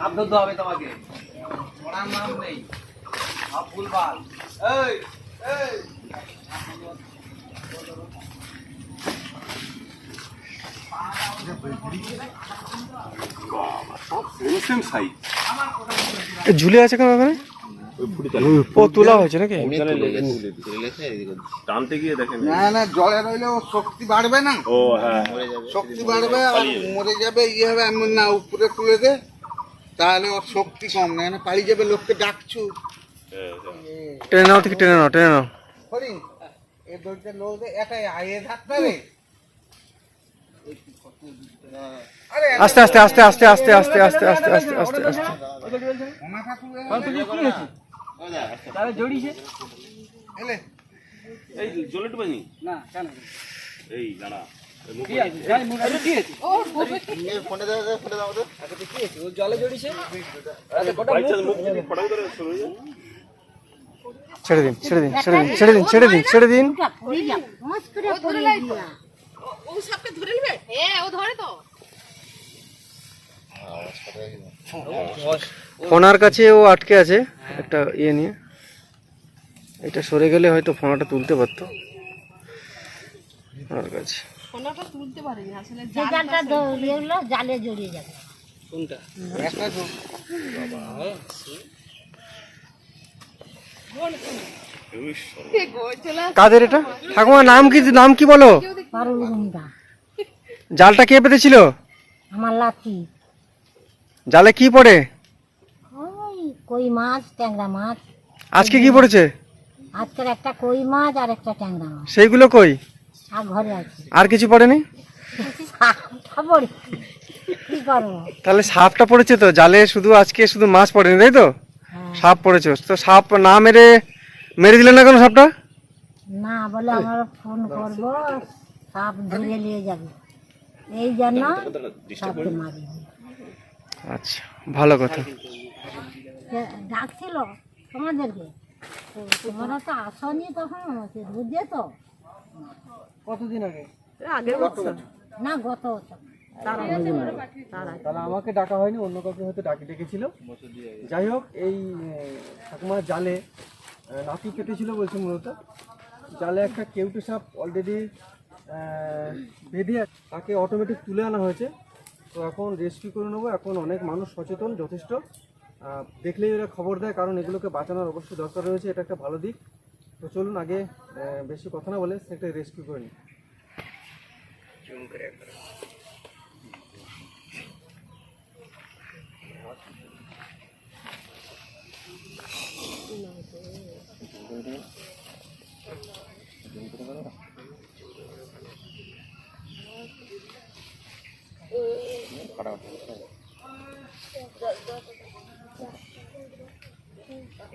ধরতে হবে তোমাকে। পড়ার নাম নেই। সব এই ঝুলে আছে কেন ওখানে? ও তোলা হয়েছে নাকি? টানতে গিয়ে দেখেন। না না জলে রইলে ও শক্তি বাড়বে না। ও হ্যাঁ। শক্তি বাড়বে আর মরে যাবে ইয়ে হবে এমন না উপরে তুলে দে। তাহলে ওর শক্তি কম না পালিয়ে যাবে লোককে ডাকছু টেনে নাও থেকে টেনে নাও টেনে নাও হরি এ দরজা লোক দে আয়ে থাকতে রে আরে আস্তে আস্তে আস্তে আস্তে আস্তে আস্তে আস্তে আস্তে আস্তে আস্তে আস্তে জড়িয়েছে না এই দাঁড়া ছেড়ে দিন ছেড়ে দিন ছেড়ে দিন ছেড়ে দিন ছেড়ে দিন ছেড়ে দিন। ফোনার কাছে ও আটকে আছে একটা ইয়ে নিয়ে। এটা সরে গেলে হয়তো ফোনাটা তুলতে পারতো। ওনার কাছে। ফোনটা তুলতে পারিনি আসলে জালটা ধরিয়ে জালে জড়িয়ে যাবে। কোনটা? একটা তো কাদের এটা? ঠাকুমার নাম কি নাম কি বলো? জালটা কে পেতেছিল? আমার লাঠি। জালে কি পড়ে? ওই কই মাছ ট্যাংরা মাছ। আজকে কি পড়েছে? আজকের একটা কই মাছ আর একটা ট্যাংরা মাছ। সেইগুলো কই? আর ঘরে আছে। আর কিছু পড়েনি? খবর কি করব? তাহলে সাপটা পড়েছে তো জালে শুধু আজকে শুধু মাছ পড়েনি তাই তো? হ্যাঁ। সাপ পড়েছে। তো সাপ না মেরে মেরে দিলেন না কেন সাপটা? না বলে আমরা ফোন করব সাপ ধরে নিয়ে যাবে। এই জন্য সাপকে মারি আচ্ছা ভালো কথা। ডাকছিল তোমাদেরকে। তোমরা তো আসনি তখন সে তো। কতদিন আগে? আগের বছর। না গত বছর। তাহলে আমাকে ডাকা হয়নি অন্য কাউকে হয়তো ডাকি ডেকেছিল। যাই হোক এই ঠাকুমার জালে নাতি কেটেছিল বলছে মূলত। জালে একটা কেউটে সাপ অলরেডি বেঁধে তাকে অটোমেটিক তুলে আনা হয়েছে। তো এখন রেস্কিউ করে নেব। এখন অনেক মানুষ সচেতন যথেষ্ট। দেখলেই এরা খবর দেয় কারণ এগুলোকে বাঁচানোর অবশ্যই দরকার রয়েছে। এটা একটা ভালো দিক। তো চলুন আগে বেশি কথা না বলে সেটা রেস্কিউ করে নিই।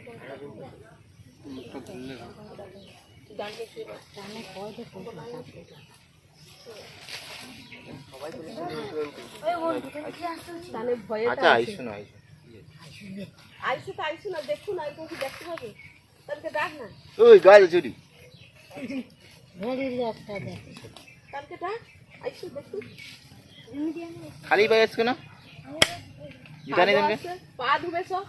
তাহলে ভয়ে আচ্ছা আইসো না আইসো। আইসো তো আইসো না দেখুন আর কি দেখতে হবে? তাহলে ডাক না। ওই গাল চুরি। কালকে ডাক আইসো দেখুন খালি পায়ে আজকে না জুতা নেই পা ধুবে সব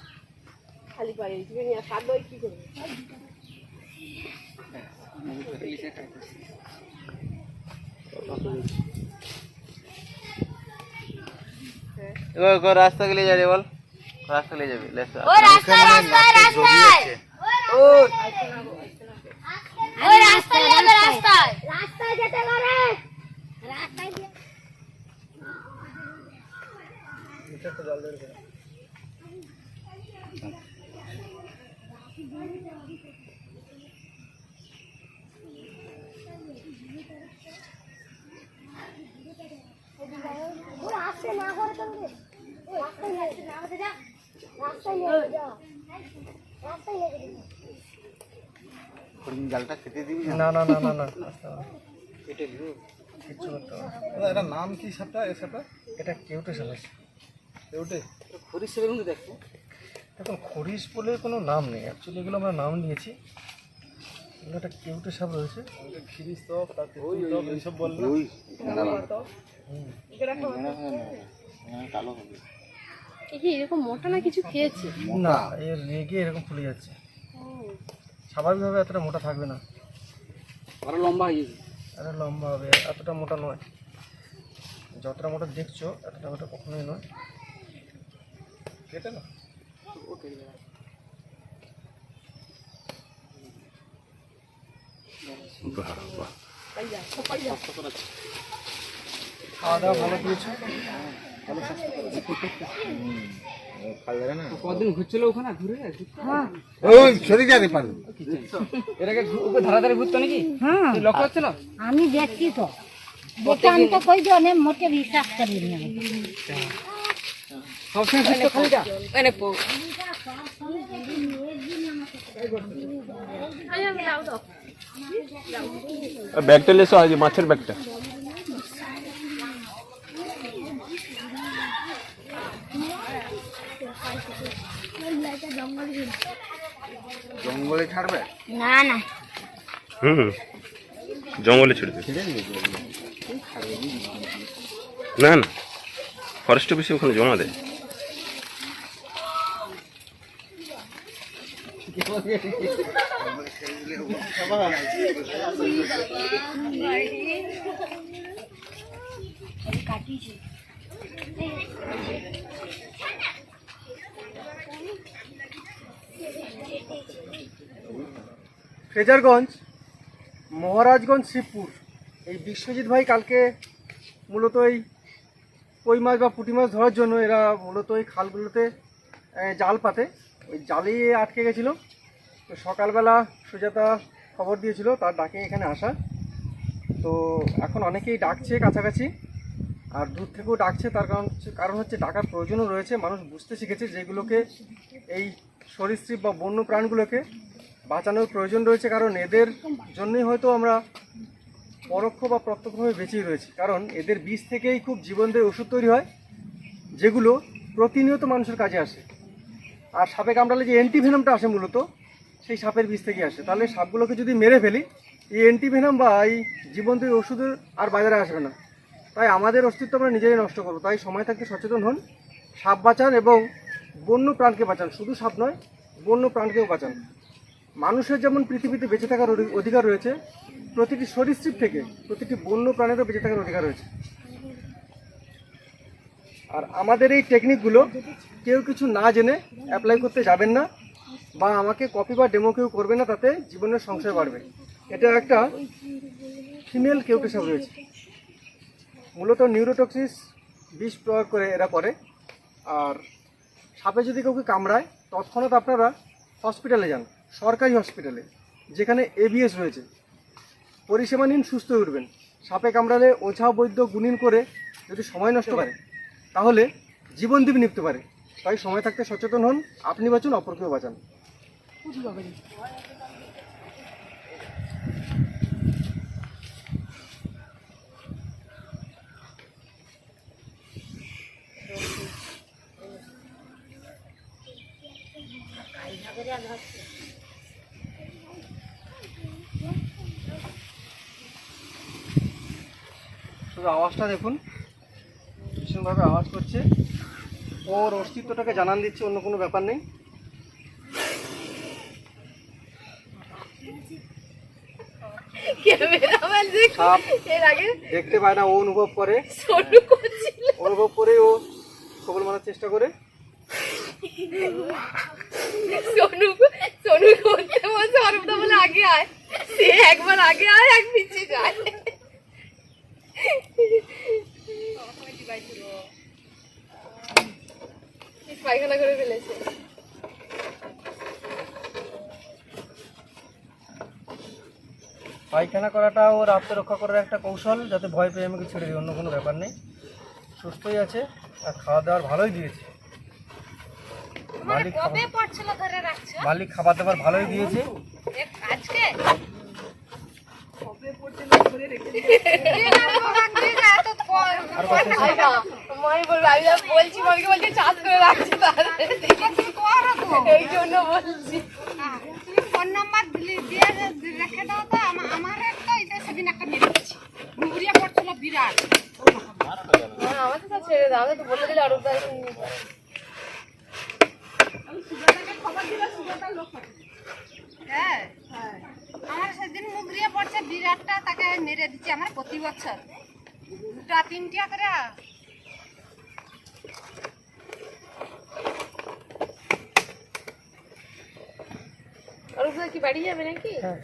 খালি পারে চিকেন নিয়ে খাদ্য কী করবে? রাস্তা গেলে যাবে বল। রাস্তা গেলে যাবে ও রাস্তা ও যেতে পারে। জালটা খেতে দিবি না? না না না না এটা নাম কি সাপটা এ সাপটা? এটা কেউটে সাপ। আছে ওটা খরিস সেবে কিন্তু দেখো। এখন খরিশ বলে কোনো নাম নেই। অ্যাকচুয়ালি এগুলো আমরা নাম নিয়েছি। এগুলো একটা কেউটে সাপ রয়েছে। খিরিস তপ তারপর এইসব বলল ওই কালো হবে। এরকম মোটা না কিছু খেয়েছে? না এর রেগে এরকম ফুলে যাচ্ছে। স্বাভাবিকভাবে এতটা মোটা থাকবে না। আরও লম্বা হয়ে গেছে। আরে লম্বা হবে এতটা মোটা নয়। যতটা মোটা দেখছ এতটা মোটা কখনোই নয়। কেটে না খাওয়া দাওয়া ভালো দিয়েছ কদিন ঘুরছিল ওখানে? ঘুরে ওই সরে এর আগে ওকে ধারা ধারে ঘুরতো নাকি? হ্যাঁ। লক্ষ্য হচ্ছিল আমি দেখছি তো। দেখে আমি তো কই জনে মোটে বিশ্বাস করি না। সবসময় সুস্থ খালিটা এনে পো। ব্যাগটা লেসো আজ মাছের ব্যাগটা। জঙ্গলে ছাড়বে? না না। হুম। জঙ্গলে ছেড়ে না না। ফরেস্ট অফিসে ওখানে জমা দেয়। ফ্রেজারগঞ্জ মহারাজগঞ্জ, শিবপুর। এই বিশ্বজিৎ ভাই কালকে মূলত এই কই মাছ বা পুঁটি মাছ ধরার জন্য এরা মূলত এই খালগুলোতে জাল পাতে। ওই জালে আটকে গেছিল। তো সকালবেলা সুজাতা খবর দিয়েছিল, তার ডাকে এখানে আসা। তো এখন অনেকেই ডাকছে কাছাকাছি। আর দূর থেকেও ডাকছে, তার কারণ কারণ হচ্ছে ডাকার প্রয়োজনও রয়েছে। মানুষ বুঝতে শিখেছে যেগুলোকে এই সরীসৃপ বা বন্য প্রাণগুলোকে বাঁচানোর প্রয়োজন রয়েছে, কারণ এদের জন্যই হয়তো আমরা পরোক্ষ বা প্রত্যক্ষভাবে বেঁচেই রয়েছি। কারণ এদের বীজ থেকেই খুব জীবনদের ওষুধ তৈরি হয়, যেগুলো প্রতিনিয়ত মানুষের কাজে আসে। আর সাপে কামড়ালে যে অ্যান্টিভেনামটা আসে মূলত, সেই সাপের বীজ থেকে আসে। তাহলে সাপগুলোকে যদি মেরে ফেলি, এই অ্যান্টিভেনাম বা এই জীবন্ত ওষুধের আর বাজারে আসবে না। তাই আমাদের অস্তিত্ব আমরা নিজেরাই নষ্ট করব। তাই সময় থাকতে সচেতন হন, সাপ বাঁচান এবং বন্য প্রাণকে বাঁচান। শুধু সাপ নয়, বন্য প্রাণকেও বাঁচান। মানুষের যেমন পৃথিবীতে বেঁচে থাকার অধিকার রয়েছে, প্রতিটি সরীসৃপ থেকে প্রতিটি বন্য প্রাণেরও বেঁচে থাকার অধিকার রয়েছে। আর আমাদের এই টেকনিকগুলো কেউ কিছু না জেনে অ্যাপ্লাই করতে যাবেন না বা আমাকে কপি বা ডেমো কেউ করবে না, তাতে জীবনের সংশয় বাড়বে। এটা একটা ফিমেল কেউ সাপ রয়েছে। মূলত নিউরোটক্সিস বিষ প্রয়োগ করে এরা করে। আর সাপে যদি কাউকে কামড়ায়, তৎক্ষণাৎ আপনারা হসপিটালে যান, সরকারি হসপিটালে, যেখানে এবিএস রয়েছে। পরিষেবা নিন, সুস্থ উঠবেন। সাপে কামড়ালে ওঝা, বৈদ্য, গুণিন করে যদি সময় নষ্ট করে, তাহলে জীবনদীপ নিপতে পারে। তাই সময় থাকতে সচেতন হন, আপনি বাঁচুন, অপরকেও বাঁচান। শুধু আওয়াজটা দেখুন। ভীষণভাবে আওয়াজ করছে। ওর অস্তিত্বটাকে জানান দিচ্ছে অন্য কোনো ব্যাপার নেই। দেখতে পায় না ও অনুভব করে। অনুভব করে ও সবল মারার চেষ্টা করে। সোনু সোনু করতে বলে আগে আয়। সে একবার আগে আয় এক পিছিয়ে যায়। পায়খানা করে ফেলেছে? পায়খানা করাটা ওর আত্মরক্ষা করার একটা কৌশল যাতে ভয় পেয়ে আমাকে ছেড়ে দিই অন্য কোনো ব্যাপার নেই। সুস্থই আছে আর খাওয়া দাওয়ার ভালোই দিয়েছে। মালিক রাখছো? মালিক খাবার দাবার ভালোই দিয়েছে। আজকে আর কথা মাই বলবে আমি যা বলছি মামিকে বলছে এই জন্য বলছি ফোন নাম্বার দিয়ে রেখে দাও তো আমা- আমার একটা এটা সেদিন একটা মেরেছি ঘুরিয়ে পড়ছিল বিরাট আমার তো ছেড়ে দাও তো বলে দিলে অরূপদা হ্যাঁ। আমার সেদিন মুখ পড়ছে বিরাটটা মেরে দিচ্ছে আমার প্রতি বছর। দুটা তিনটা করে। কি বাড়ি যাবে নাকি? হ্যাঁ।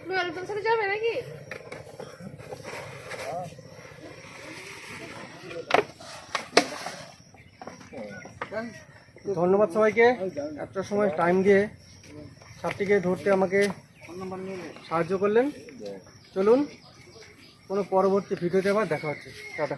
তুমি অরূপদার সাথে যাবে নাকি? ধন্যবাদ সবাইকে। একটা সময় টাইম দিয়ে সাপটিকে ধরতে আমাকে সাহায্য করলেন। চলুন কোনো পরবর্তী ভিডিওতে আবার দেখা হচ্ছে। টাটা।